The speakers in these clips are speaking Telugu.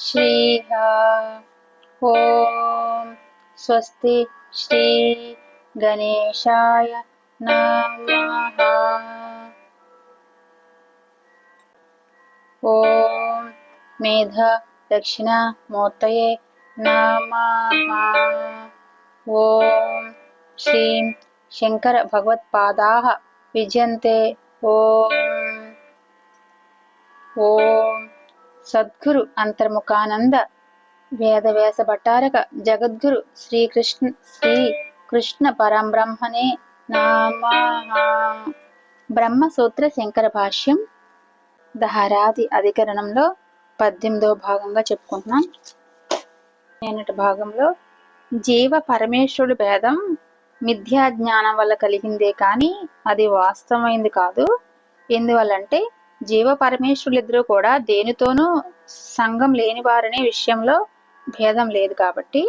श्रीः ॐ स्वस्ति श्री गणेशाय नमः। ॐ मेध दक्षिणामूर्तये नमः। ॐ श्रीं शङ्करभगवत्पादाः विजयन्ते। ॐ ఓం సద్గురు అంతర్ముఖానంద వేదవేస భట్టారక జగద్గురు శ్రీకృష్ణ శ్రీ కృష్ణ పరంబ్రహ్మణే నామ. బ్రహ్మసూత్ర శంకర భాష్యం దహరాది అధికరణంలో పద్దెనిమిదో భాగంగా చెప్పుకుంటున్నాం. నేనటి భాగంలో జీవ పరమేశ్వరుడు భేదం మిథ్యా జ్ఞానం వల్ల కలిగిందే కానీ అది వాస్తవమైంది కాదు. ఎందువల్లంటే జీవ పరమేశ్వరులిద్దరూ కూడా దేనితోనూ సంఘం లేని వారనే విషయంలో భేదం లేదు కాబట్టి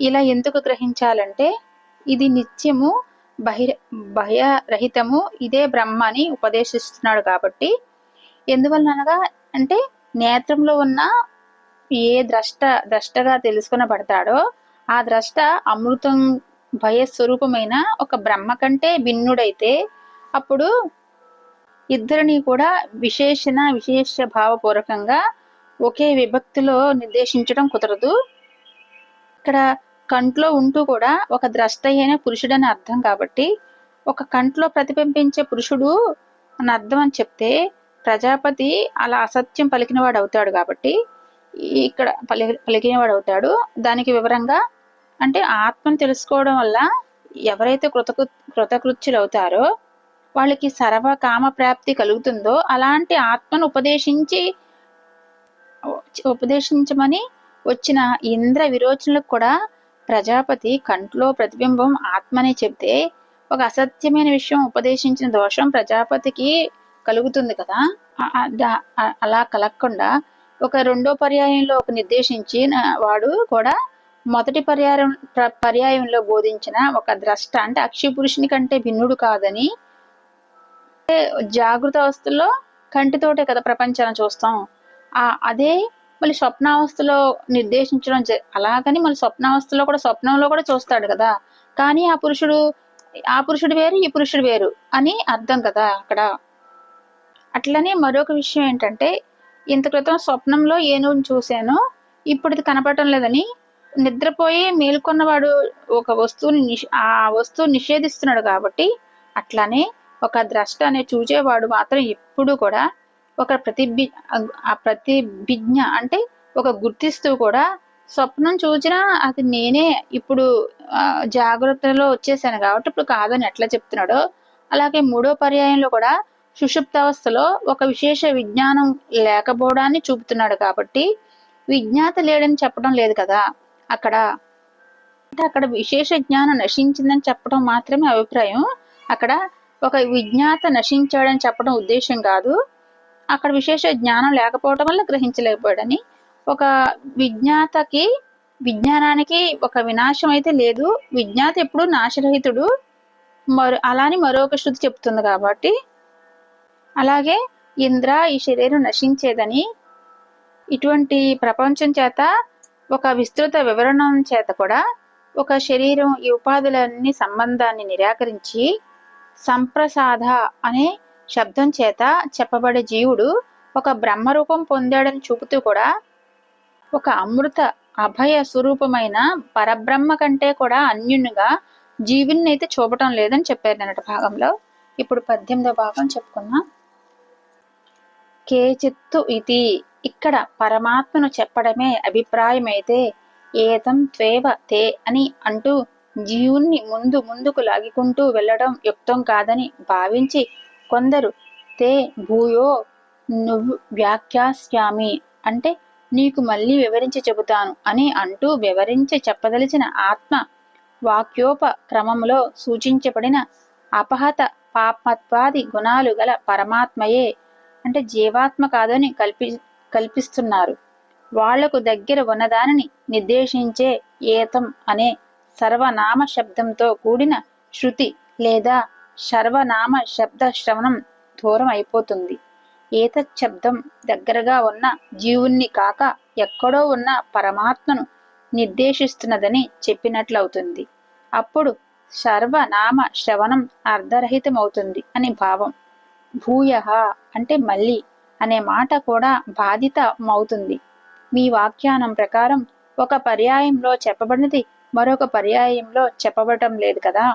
ఇలా ఎందుకు గ్రహించాలంటే ఇది నిత్యము బహిర భయరహితము ఇదే బ్రహ్మ అని ఉపదేశిస్తున్నాడు కాబట్టి ఎందువలన అనగా అంటే నేత్రంలో ఉన్న ఏ ద్రష్ట ద్రష్టగా తెలుసుకునబడతాడో ఆ ద్రష్ట అమృతం భయస్వరూపమైన ఒక బ్రహ్మ కంటే భిన్నుడైతే అప్పుడు ఇద్దరిని కూడా విశేషణ విశేష భావపూర్వకంగా ఒకే విభక్తిలో నిర్దేశించడం కుదరదు. ఇక్కడ కంట్లో ఉంటూ కూడా ఒక ద్రష్ట అయిన పురుషుడని అర్థం కాబట్టి ఒక కంట్లో ప్రతిబింబించే పురుషుడు అని అర్థం అని చెప్తే ప్రజాపతి అలా అసత్యం పలికినవాడు అవుతాడు కాబట్టి ఇక్కడ పలి పలికినవాడు అవుతాడు. దానికి వివరంగా అంటే ఆత్మను తెలుసుకోవడం వల్ల ఎవరైతే కృతకృ కృతకృత్యులు అవుతారో వాళ్ళకి సర్వ కామ ప్రాప్తి కలుగుతుందో అలాంటి ఆత్మను ఉపదేశించి ఉపదేశించమని వచ్చిన ఇంద్ర విరోచనలకు కూడా ప్రజాపతి కంట్లో ప్రతిబింబం ఆత్మనే చెబితే ఒక అసత్యమైన విషయం ఉపదేశించిన దోషం ప్రజాపతికి కలుగుతుంది కదా. అలా కలగకుండా ఒక రెండో పర్యాయంలో ఒక నిర్దేశించిన వాడు కూడా మొదటి పర్యాయం పర్యాయంలో బోధించిన ఒక ద్రష్ట అంటే అక్షి పురుషుని కంటే భిన్నుడు కాదని జాగృత అవస్థలో కంటితోటే కదా ప్రపంచాన్ని చూస్తాం. ఆ అదే మళ్ళీ స్వప్నావస్థలో నిర్దేశించడం అలాగని మళ్ళీ స్వప్నావస్థలో కూడా స్వప్నంలో కూడా చూస్తాడు కదా. కానీ ఆ పురుషుడు ఆ పురుషుడు వేరు ఈ పురుషుడు వేరు అని అర్థం కదా అక్కడ. అట్లనే మరొక విషయం ఏంటంటే ఇంత క్రితం స్వప్నంలో ఏనుగుని చూశాను ఇప్పుడు ఇది కనపడటం లేదని నిద్రపోయి మేల్కొన్నవాడు ఒక వస్తువుని ఆ వస్తువు నిషేధిస్తున్నాడు కాబట్టి అట్లానే ఒక ద్రష్ట అనే చూచేవాడు మాత్రం ఎప్పుడు కూడా ఒక ప్రతిబి ఆ ప్రతిభిజ్ఞ అంటే ఒక గుర్తిస్తూ కూడా స్వప్నం చూచినా అది నేనే ఇప్పుడు జాగ్రత్తలో వచ్చేసాను కాబట్టి ఇప్పుడు కాదని ఎట్లా చెప్తున్నాడో. అలాగే మూడో పర్యాయంలో కూడా సుషుప్తావస్థలో ఒక విశేష విజ్ఞానం లేకపోవడాన్ని చూపుతున్నాడు కాబట్టి విజ్ఞాత లేడని చెప్పడం లేదు కదా. అక్కడ అంటే అక్కడ విశేష జ్ఞానం నశించిందని చెప్పడం మాత్రమే అభిప్రాయం. అక్కడ ఒక విజ్ఞాత నశించాడని చెప్పడం ఉద్దేశం కాదు. అక్కడ విశేష జ్ఞానం లేకపోవడం వల్ల గ్రహించలేకపోయాడని. ఒక విజ్ఞాతకి విజ్ఞానానికి ఒక వినాశం అయితే లేదు. విజ్ఞాత ఎప్పుడు నాశరహితుడు. మరో అలాని మరొక శృతి చెప్తుంది కాబట్టి. అలాగే ఇంద్ర ఈ శరీరం నశించేదని. ఇటువంటి ప్రపంచం చేత ఒక విస్తృత వివరణం చేత కూడా ఒక శరీరం ఈ ఉపాధులన్నీ సంబంధాన్ని నిరాకరించి సంప్రసాద అనే శబ్దం చేత చెప్పబడే జీవుడు ఒక బ్రహ్మరూపం పొందాడని చూపుతూ కూడా ఒక అమృత అభయ స్వరూపమైన పరబ్రహ్మ కంటే కూడా అన్యునిగా జీవుని అయితే చూపటం లేదని చెప్పారు నిన్నటి భాగంలో. ఇప్పుడు పద్దెనిమిదో భాగం చెప్పుకుందాం. కేచిత్తు ఇది ఇక్కడ పరమాత్మను చెప్పడమే అభిప్రాయమైతే ఏతం త్వేవ తే అని అంటూ జీవుణ్ణి ముందు ముందుకు లాగికుంటూ వెళ్ళడం యుక్తం కాదని భావించి కొందరు తే భూయో నువ్వు వ్యాఖ్యాస్యామి అంటే నీకు మళ్ళీ వివరించి చెబుతాను అని అంటూ వివరించి చెప్పదలిచిన ఆత్మ వాక్యోప క్రమంలో సూచించబడిన అపహత పాపత్వాది గుణాలు గల పరమాత్మయే అంటే జీవాత్మ కాదని కల్పి కల్పిస్తున్నారు. వాళ్ళకు దగ్గర ఉన్నదానిని నిర్దేశించే ఏతం అనే సర్వనామ శబ్దంతో కూడిన శృతి లేదా సర్వనామ శబ్ద శ్రవణం దూరం అయిపోతుంది. ఏతశబ్దం శబ్దం దగ్గరగా ఉన్న జీవుణ్ణి కాక ఎక్కడో ఉన్న పరమాత్మను నిర్దేశిస్తున్నదని చెప్పినట్లవుతుంది. అప్పుడు సర్వనామ శ్రవణం అర్ధరహితమవుతుంది అని భావం. భూయ అంటే మళ్ళీ అనే మాట కూడా బాధితమవుతుంది. మీ వాఖ్యానం ప్రకారం ఒక పర్యాయంలో చెప్పబడినది మరొక పర్యాయంలో చెప్పబడటం లేదు కదా.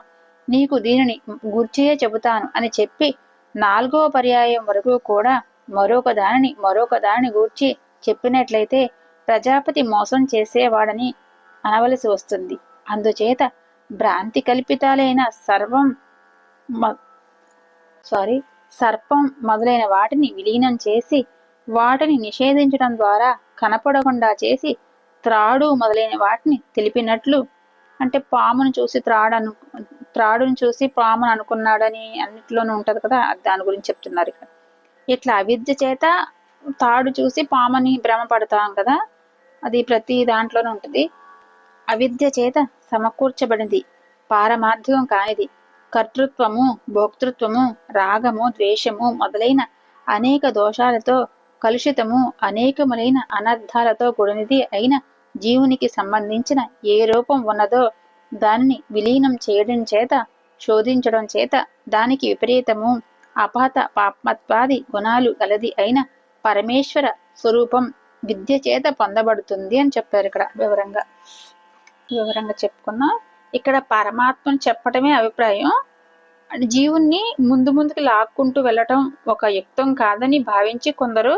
నీకు దీనిని గూర్చియే చెబుతాను అని చెప్పి నాలుగో పర్యాయం వరకు కూడా మరొక దానిని మరొక దానిని గూర్చి చెప్పినట్లయితే ప్రజాపతి మోసం చేసేవాడని అనవలసి వస్తుంది. అందుచేత భ్రాంతి కల్పితాలైన సర్వం సారీ సర్పం మొదలైన వాటిని విలీనం చేసి వాటిని నిషేధించడం ద్వారా కనపడకుండా చేసి త్రాడు మొదలైన వాటిని తెలిపినట్లు అంటే పామును చూసి త్రాడను త్రాడును చూసి పామును అనుకున్నాడని అన్నిట్లోనూ ఉంటది కదా దాని గురించి చెప్తున్నారు ఇక్కడ. ఇట్లా అవిద్య చేత తాడు చూసి పాముని భ్రమపడతాం కదా అది ప్రతి దాంట్లోనూ ఉంటుంది. అవిద్య చేత సమకూర్చబడింది పారమార్థికం కానిది. కర్తృత్వము భోక్తృత్వము రాగము ద్వేషము మొదలైన అనేక దోషాలతో కలుషితము అనేకములైన అనర్థాలతో కూడినది అయిన జీవునికి సంబంధించిన ఏ రూపం ఉన్నదో దానిని విలీనం చేయడం చేత శోధించడం చేత దానికి విపరీతము అపాత పాపమత్వాది గుణాలు గలది అయిన పరమేశ్వర స్వరూపం విద్య చేత పొందబడుతుంది అని చెప్పారు ఇక్కడ వివరంగా. వివరంగా చెప్పుకున్నా ఇక్కడ పరమాత్మను చెప్పటమే అభిప్రాయం. జీవుణ్ణి ముందు ముందుకు లాక్కుంటూ వెళ్ళటం ఒక యుక్తం కాదని భావించి కొందరు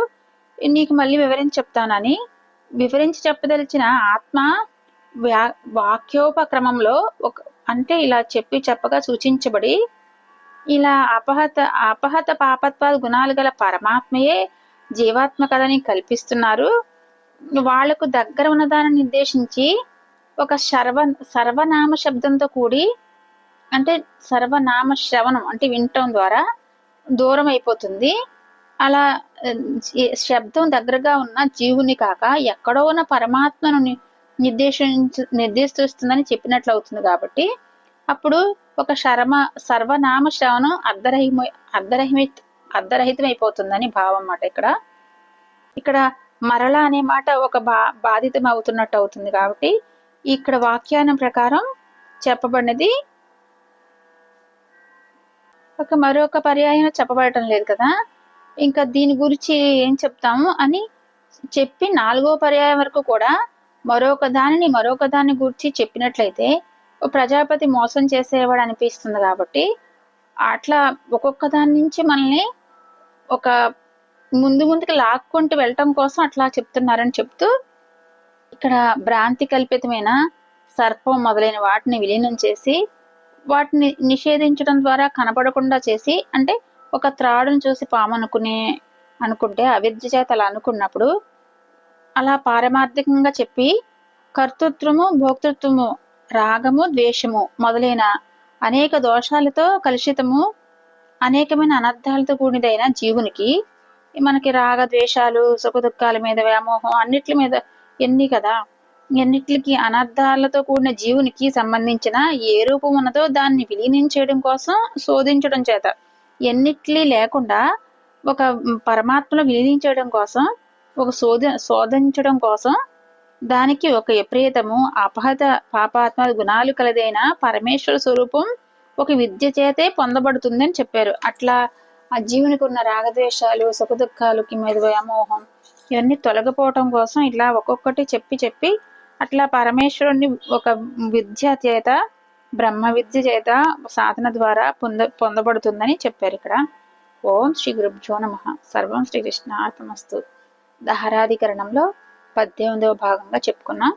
నీకు మళ్ళీ వివరించి చెప్తానని వివరించి చెప్పదలిచిన ఆత్మ వ్యా వాక్యోపక్రమంలో ఒక అంటే ఇలా చెప్పి చెప్పగా సూచించబడి ఇలా అపహత అపహత పాపత్వాద గుణాలు గల పరమాత్మయే జీవాత్మ కథని కల్పిస్తున్నారు. వాళ్ళకు దగ్గర ఉన్న దానిని నిర్దేశించి ఒక సర్వ సర్వనామ శబ్దంతో కూడి అంటే సర్వనామ శ్రవణం అంటే వినటం ద్వారా దూరం అయిపోతుంది అలా శబ్దం దగ్గరగా ఉన్న జీవుని కాక ఎక్కడో ఉన్న పరమాత్మను నిర్దేశించ నిర్దేశిస్తుందని చెప్పినట్లు అవుతుంది కాబట్టి అప్పుడు ఒక శర్మ సర్వనామ శ్రవణం అర్ధరహిమ అర్ధరహిమ అర్ధరహితం అయిపోతుందని భావం అన్నమాట ఇక్కడ. ఇక్కడ మరల అనే మాట ఒక బా బాధితం అవుతున్నట్టు అవుతుంది కాబట్టి ఇక్కడ వాక్యానం ప్రకారం చెప్పబడినది ఒక మరొక పర్యాయం చెప్పబడటం లేదు కదా. ఇంకా దీని గురించి ఏం చెప్తాము అని చెప్పి నాలుగో పర్యాయం వరకు కూడా మరొక దానిని మరొక దాని గురించి చెప్పినట్లయితే ప్రజాపతి మోసం చేసేవాడు అనిపిస్తుంది కాబట్టి అట్లా ఒక్కొక్క దాని నుంచి మనల్ని ఒక ముందు ముందుకు లాక్కుంటూ వెళ్ళటం కోసం అట్లా చెప్తున్నారని చెప్తూ ఇక్కడ భ్రాంతి కల్పితమైన సర్పం మొదలైన వాటిని విలీనం చేసి వాటిని నిషేధించడం ద్వారా కనపడకుండా చేసి అంటే ఒక త్రాడును చూసి పాము అనుకునే అనుకుంటే అవిద్య చేత అలా అనుకున్నప్పుడు అలా పారమార్థికంగా చెప్పి కర్తృత్వము భోక్తృత్వము రాగము ద్వేషము మొదలైన అనేక దోషాలతో కలుషితము అనేకమైన అనర్థాలతో కూడినదైన జీవునికి మనకి రాగ ద్వేషాలు సుఖ దుఃఖాల మీద వ్యామోహం అన్నిటి మీద ఎన్ని కదా? ఎన్నిటికి అనర్థాలతో కూడిన జీవునికి సంబంధించిన ఏ రూపం ఉన్నదో దాన్ని విలీనం చేయడం కోసం శోధించడం చేత ఎన్నిట్లీ లేకుండా ఒక పరమాత్మను విలీనించడం కోసం ఒక శోధ శోధించడం కోసం దానికి ఒక విపరీతము అపహత పాపాత్మ గుణాలు కలదైన పరమేశ్వర స్వరూపం ఒక విద్య చేతే పొందబడుతుందని చెప్పారు. అట్లా ఆ జీవునికి ఉన్న రాగద్వేషాలు సుఖ దుఃఖాలు మీద వ్యామోహం ఇవన్నీ తొలగిపోవటం కోసం ఇట్లా ఒక్కొక్కటి చెప్పి చెప్పి అట్లా పరమేశ్వరుణ్ణి ఒక విద్య చేత బ్రహ్మ విద్య చేత సాధన ద్వారా పొంద పొందబడుతుందని చెప్పారు ఇక్కడ. ఓం శ్రీ గురుభ్యో నమ. సర్వం శ్రీకృష్ణ అర్పణస్తు దహరాధికరణంలో పద్దెనిమిదవ భాగంగా చెప్పుకున్నాం.